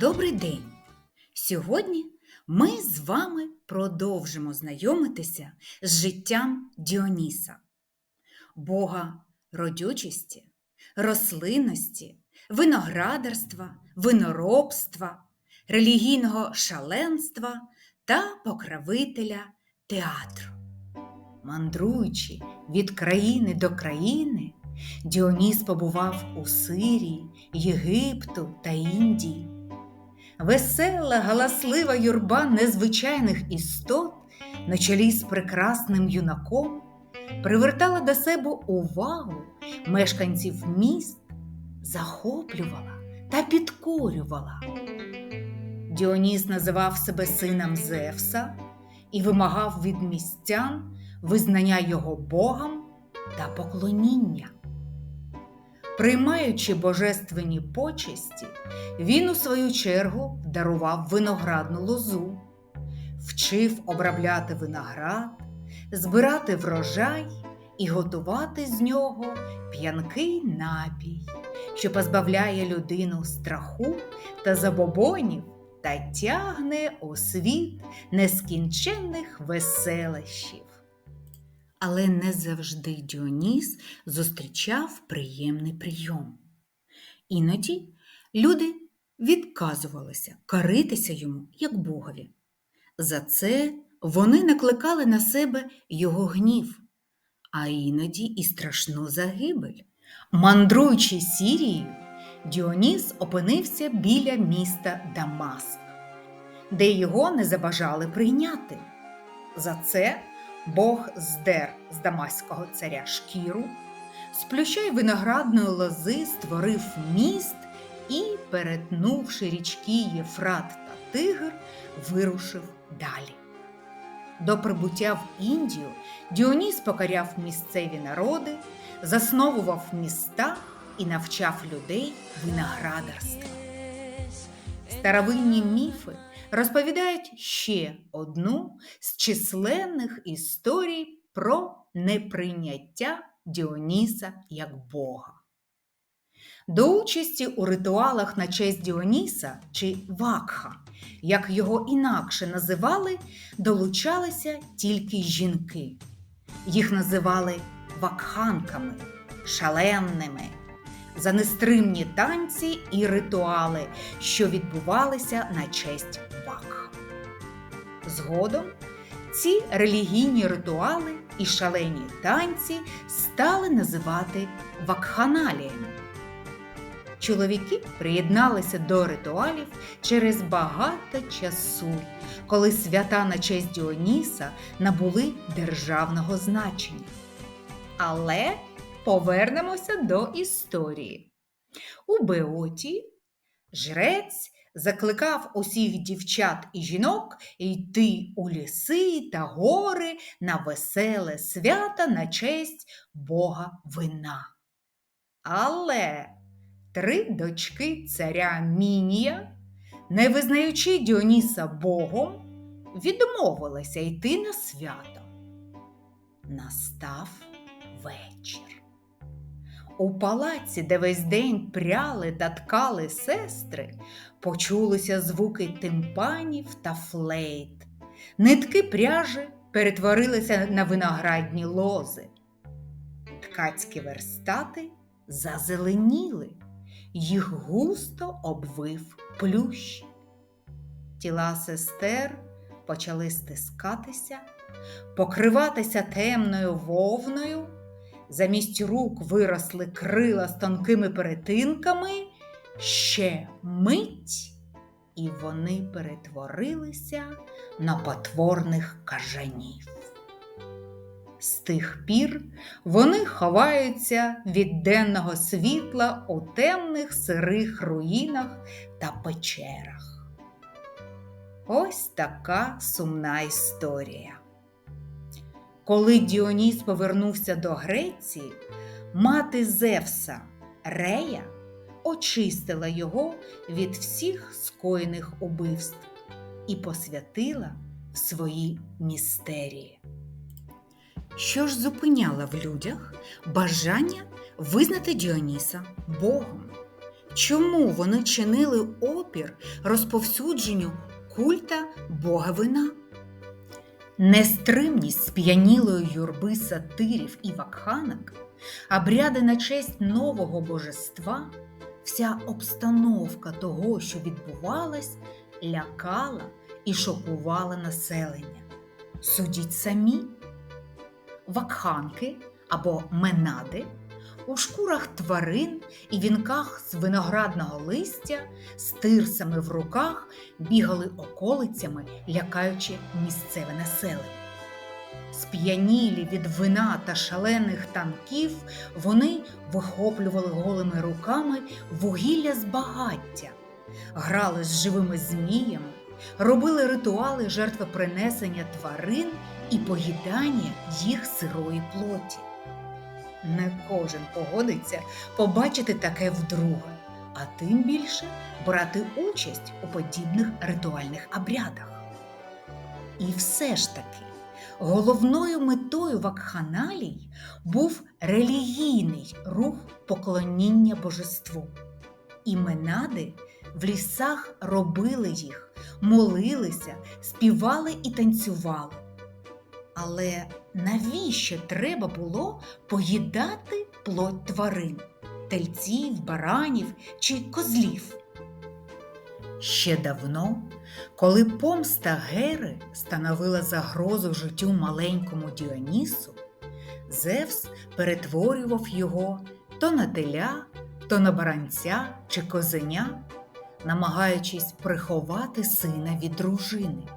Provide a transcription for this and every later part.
Добрий день! Сьогодні ми з вами продовжимо знайомитися з життям Діоніса, Бога родючості, рослинності, виноградарства, виноробства, релігійного шаленства та покровителя театру. Мандруючи від країни до країни, Діоніс побував у Сирії, Єгипту та Індії. Весела, галаслива юрба незвичайних істот на чолі з прекрасним юнаком привертала до себе увагу мешканців міст, захоплювала та підкорювала. Діоніс називав себе сином Зевса і вимагав від містян визнання його Богом та поклоніння. Приймаючи божественні почесті, він у свою чергу дарував виноградну лозу, вчив обробляти виноград, збирати врожай і готувати з нього п'янкий напій, що позбавляє людину страху та забобонів та тягне у світ нескінченних веселощів. Але не завжди Діоніс зустрічав приємний прийом. Іноді люди відказувалися каритися йому як богові. За це вони накликали на себе його гнів, а іноді і страшну загибель. Мандруючи Сірією, Діоніс опинився біля міста Дамаск, де його не забажали прийняти. За це Бог здер з Дамаського царя шкіру, з плюща виноградної лози створив міст і, перетнувши річки Єфрат та Тигр, вирушив далі. До прибуття в Індію Діоніс покоряв місцеві народи, засновував міста і навчав людей виноградарства. Старовинні міфи розповідають ще одну з численних історій про неприйняття Діоніса як Бога. До участі у ритуалах на честь Діоніса чи Вакха, як його інакше називали, долучалися тільки жінки. Їх називали вакханками, шаленними за нестримні танці і ритуали, що відбувалися на честь Вакха. Згодом ці релігійні ритуали і шалені танці стали називати вакханаліями. Чоловіки приєдналися до ритуалів через багато часу, коли свята на честь Діоніса набули державного значення. Але повернемося до історії. У Беоті жрець закликав усіх дівчат і жінок йти у ліси та гори на веселе свято на честь Бога вина. Але три дочки царя Мінія, не визнаючи Діоніса Богом, відмовилися йти на свято. Настав вечір. У палаці, де весь день пряли та ткали сестри, почулися звуки тимпанів та флейт. Нитки пряжі перетворилися на виноградні лози. Ткацькі верстати зазеленіли, їх густо обвив плющ. Тіла сестер почали стискатися, покриватися темною вовною замість рук виросли крила з тонкими перетинками, ще мить, і вони перетворилися на потворних кажанів. З тих пір вони ховаються від денного світла у темних сирих руїнах та печерах. Ось така сумна історія. Коли Діоніс повернувся до Греції, мати Зевса Рея очистила його від всіх скоєних убивств і посвятила свої містерії. Що ж зупиняло в людях бажання визнати Діоніса Богом? Чому вони чинили опір розповсюдженню культа бога вина? Нестримність сп'янілої юрби сатирів і вакханок, обряди на честь нового божества, вся обстановка того, що відбувалось, лякала і шокувала населення. Судіть самі, вакханки або менади у шкурах тварин і вінках з виноградного листя з тирсами в руках бігали околицями, лякаючи місцеве населення. Сп'янілі від вина та шалених танків, вони вихоплювали голими руками вугілля з багаття, грали з живими зміями, робили ритуали жертвопринесення тварин і поїдання їх сирої плоті. Не кожен погодиться побачити таке вдруге, а тим більше брати участь у подібних ритуальних обрядах. І все ж таки, головною метою вакханалій був релігійний рух поклоніння божеству. І менади в лісах робили їх, молилися, співали і танцювали. Але навіщо треба було поїдати плоть тварин, тельців, баранів чи козлів? Ще давно, коли помста Гери становила загрозу життю маленькому Діонісу, Зевс перетворював його то на теля, то на баранця чи козеня, намагаючись приховати сина від дружини.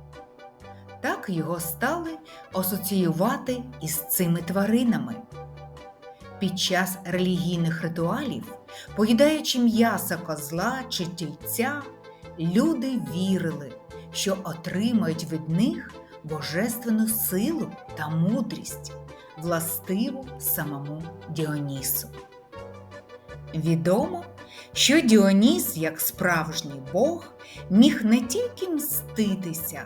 Так його стали асоціювати із цими тваринами. Під час релігійних ритуалів, поїдаючи м'ясо козла чи тільця, люди вірили, що отримають від них божественну силу та мудрість, властиву самому Діонісу. Відомо, що Діоніс, як справжній Бог, міг не тільки мститися,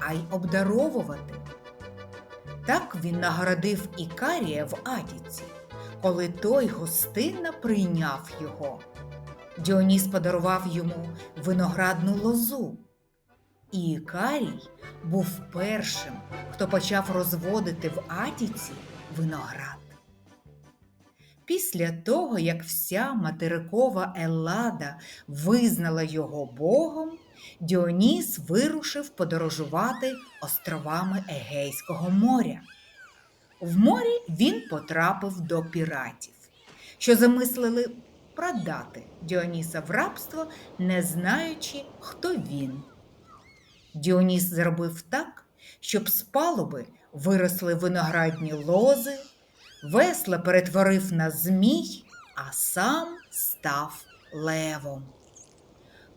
а й обдаровувати. Так він нагородив Ікарія в Атіці, коли той гостинно прийняв його. Діоніс подарував йому виноградну лозу. І Ікарій був першим, хто почав розводити в Атіці виноград. Після того, як вся материкова Еллада визнала його Богом, Діоніс вирушив подорожувати островами Егейського моря. В морі він потрапив до піратів, що замислили продати Діоніса в рабство, не знаючи, хто він. Діоніс зробив так, щоб з палуби виросли виноградні лози, весла перетворив на змій, а сам став левом.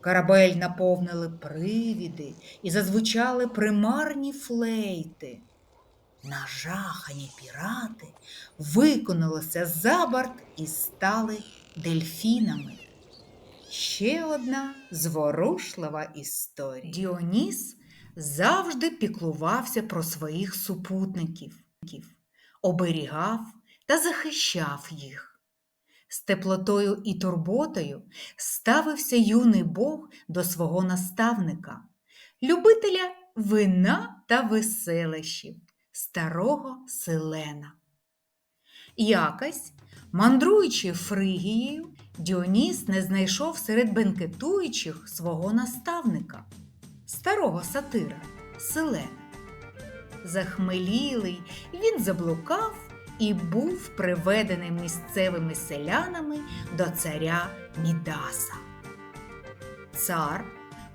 Корабель наповнили привіди і зазвучали примарні флейти. Нажахані пірати виконалися за борт і стали дельфінами. Ще одна зворушлива історія. Діоніс завжди піклувався про своїх супутників, оберігав та захищав їх. З теплотою і турботою ставився юний Бог до свого наставника, любителя вина та веселищів, старого Селена. Якось, мандруючи Фригією, Діоніс не знайшов серед бенкетуючих свого наставника, старого сатира Селена. Захмелілий, він заблукав і був приведений місцевими селянами до царя Мідаса. Цар,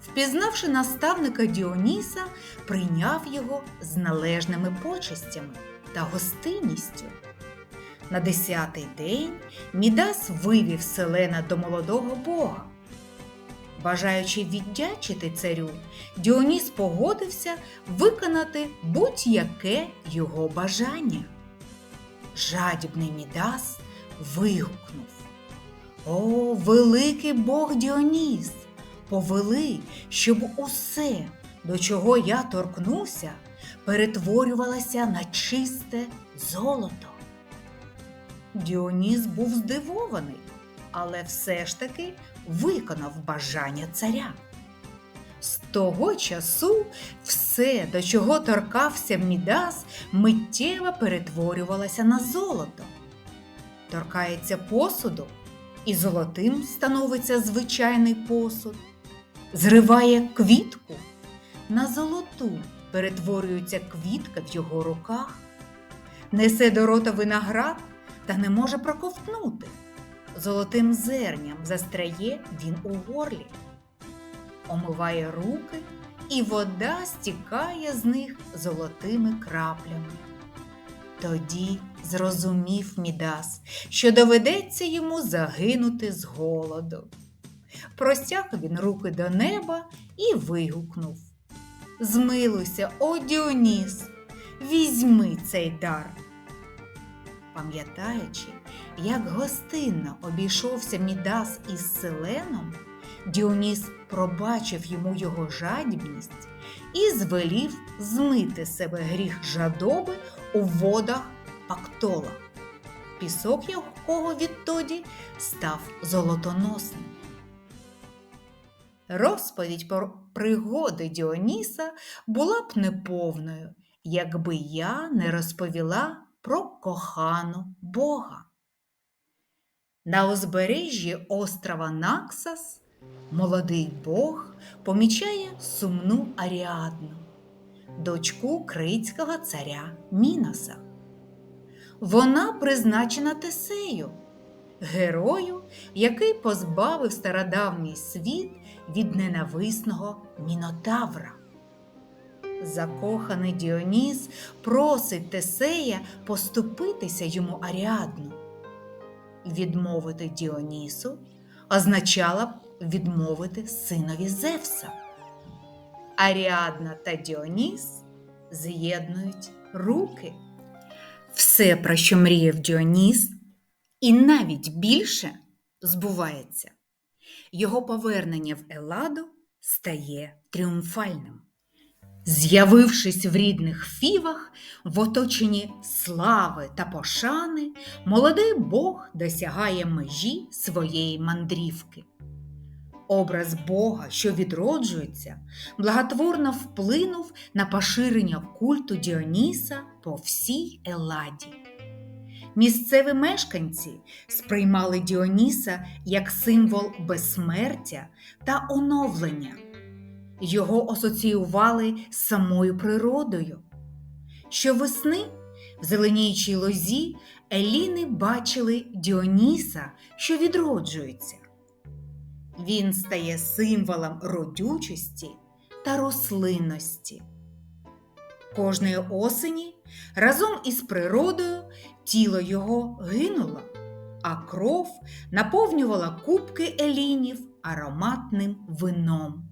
впізнавши наставника Діоніса, прийняв його з належними почестями та гостинністю. На десятий день Мідас вивів селена до молодого бога. Бажаючи віддячити царю, Діоніс погодився виконати будь-яке його бажання. Жадібний Мідас вигукнув О, великий Бог Діоніс! Повели, щоб усе, до чого я торкнувся, перетворювалося на чисте золото. Діоніс був здивований, але все ж таки виконав бажання царя. З того часу все, до чого торкався Мідас, миттєво перетворювалося на золото. Торкається посуду, і золотим становиться звичайний посуд. Зриває квітку, на золоту перетворюється квітка в його руках, несе до рота виноград та не може проковтнути. Золотим зерням застряє він у горлі, омиває руки, і вода стікає з них золотими краплями. Тоді зрозумів Мідас, що доведеться йому загинути з голоду. Простяг він руки до неба і вигукнув Змилуйся, о Діоніс, візьми цей дар. Пам'ятаючи, як гостинно обійшовся Мідас із Селеном, Діоніс пробачив йому його жадібність і звелів змити себе гріх жадоби у водах Пактола. Пісок якого відтоді став золотоносним. Розповідь про пригоди Діоніса була б неповною, якби я не розповіла про кохану Бога. На узбережжі острова Наксас молодий Бог помічає сумну Аріадну, дочку критського царя Міноса. Вона призначена Тесею, герою, який позбавив стародавній світ від ненависного Мінотавра. Закоханий Діоніс просить Тесея поступитися йому Аріадну. Відмовити Діонісу означало б відмовити синові Зевса. Аріадна та Діоніс з'єднують руки. Все, про що мріяв Діоніс, і навіть більше збувається. Його повернення в Еладу стає тріумфальним. З'явившись в рідних фівах, в оточенні слави та пошани, молодий Бог досягає межі своєї мандрівки. Образ Бога, що відроджується, благотворно вплинув на поширення культу Діоніса по всій Еладі. Місцеві мешканці сприймали Діоніса як символ безсмертя та оновлення. Його асоціювали з самою природою. Щовесни в зеленіючій лозі Еліни бачили Діоніса, що відроджується. Він стає символом родючості та рослинності. Кожної осені разом із природою тіло його гинуло, а кров наповнювала кубки елінів ароматним вином.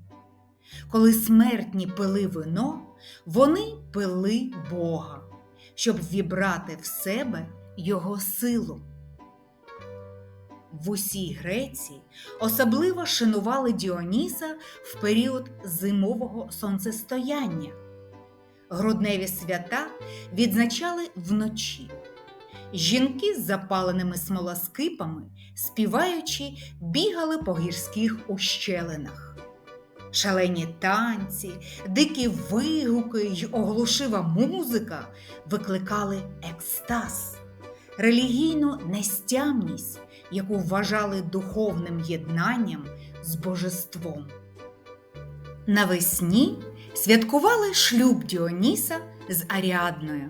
Коли смертні пили вино, вони пили Бога, щоб вібрати в себе його силу. В усій Греції особливо шанували Діоніса в період зимового сонцестояння. Грудневі свята відзначали вночі. Жінки з запаленими смолоскипами, співаючи, бігали по гірських ущелинах. Шалені танці, дикі вигуки й оглушива музика викликали екстаз, релігійну нестямність, яку вважали духовним єднанням з божеством. Навесні святкували шлюб Діоніса з Аріадною.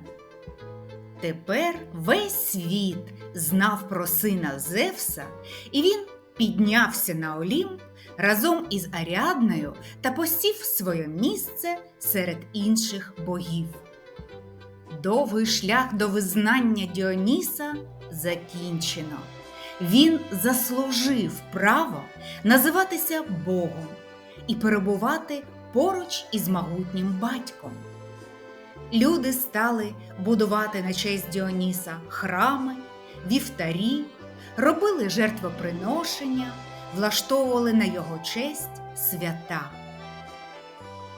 Тепер весь світ знав про сина Зевса, і він піднявся на Олімп разом із Аріадною та посів своє місце серед інших богів. Довгий шлях до визнання Діоніса закінчено. Він заслужив право називатися Богом і перебувати поруч із могутнім батьком. Люди стали будувати на честь Діоніса храми, вівтарі, робили жертвоприношення, влаштовували на його честь свята.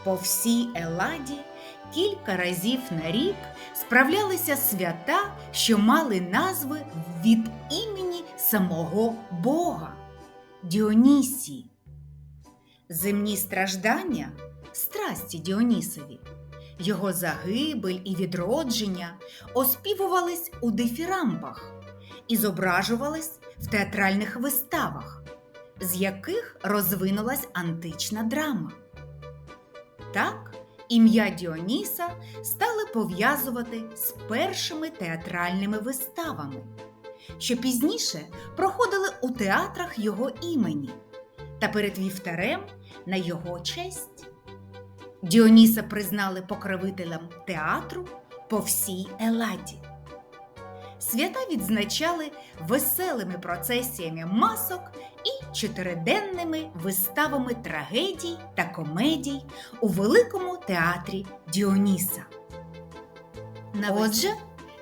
По всій Еладі кілька разів на рік справлялися свята, що мали назви від імені самого Бога. Діонісії. Земні страждання страсті Діонісові, його загибель і відродження оспівувались у дифірамбах і зображувались в театральних виставах, з яких розвинулась антична драма. Так, ім'я Діоніса стали пов'язувати з першими театральними виставами, що пізніше проходили у театрах його імені та перед вівтарем на його честь. Діоніса признали покровителем театру по всій Еладі. Свята відзначали веселими процесіями масок і чотириденними виставами трагедій та комедій у великому театрі Діоніса. Отже,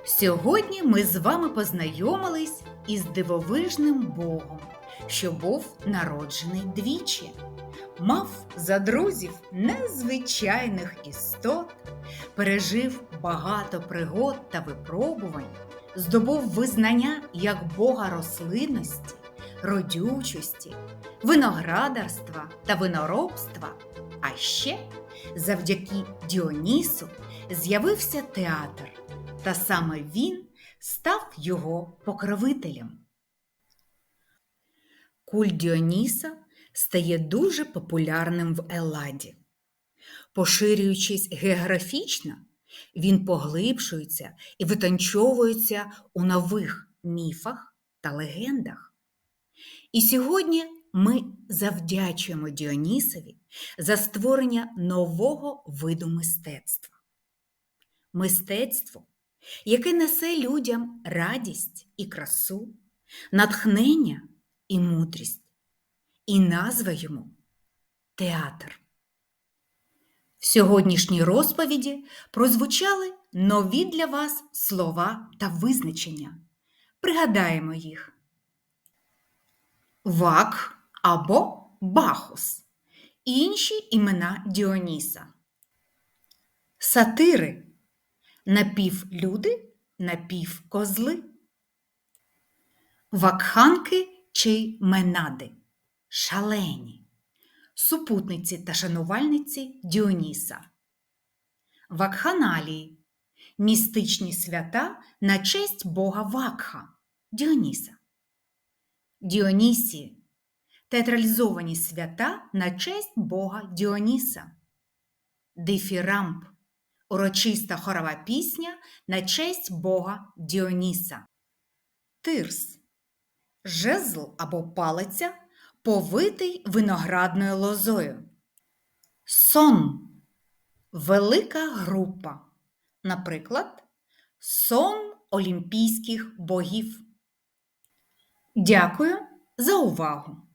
сьогодні ми з вами познайомились із дивовижним Богом, що був народжений двічі, мав за друзів незвичайних істот, пережив багато пригод та випробувань, здобув визнання як Бога рослинності, родючості, виноградарства та виноробства. А ще завдяки Діонісу з'явився театр, та саме він став його покровителем. Культ Діоніса стає дуже популярним в Еладі. Поширюючись географічно, він поглибшується і витончовується у нових міфах та легендах. І сьогодні ми завдячуємо Діонісові за створення нового виду мистецтва. Мистецтво, яке несе людям радість і красу, натхнення і мудрість, і назва йому театр. В сьогоднішній розповіді прозвучали нові для вас слова та визначення. Пригадаємо їх. Вак або Бахус. Інші імена Діоніса. Сатири. Напівлюди, напівкозли. Вакханки чи менади. Шалені. Супутниці та шанувальниці Діоніса. Вакханалії. Містичні свята на честь Бога Вакха Діоніса. Діонісії театралізовані свята на честь Бога Діоніса, Дифірамб урочиста хорова пісня на честь Бога Діоніса, Тирс. Жезл або палиця, повитий виноградною лозою, Сон. Велика група, наприклад, Сон олімпійських богів. Дякую за увагу!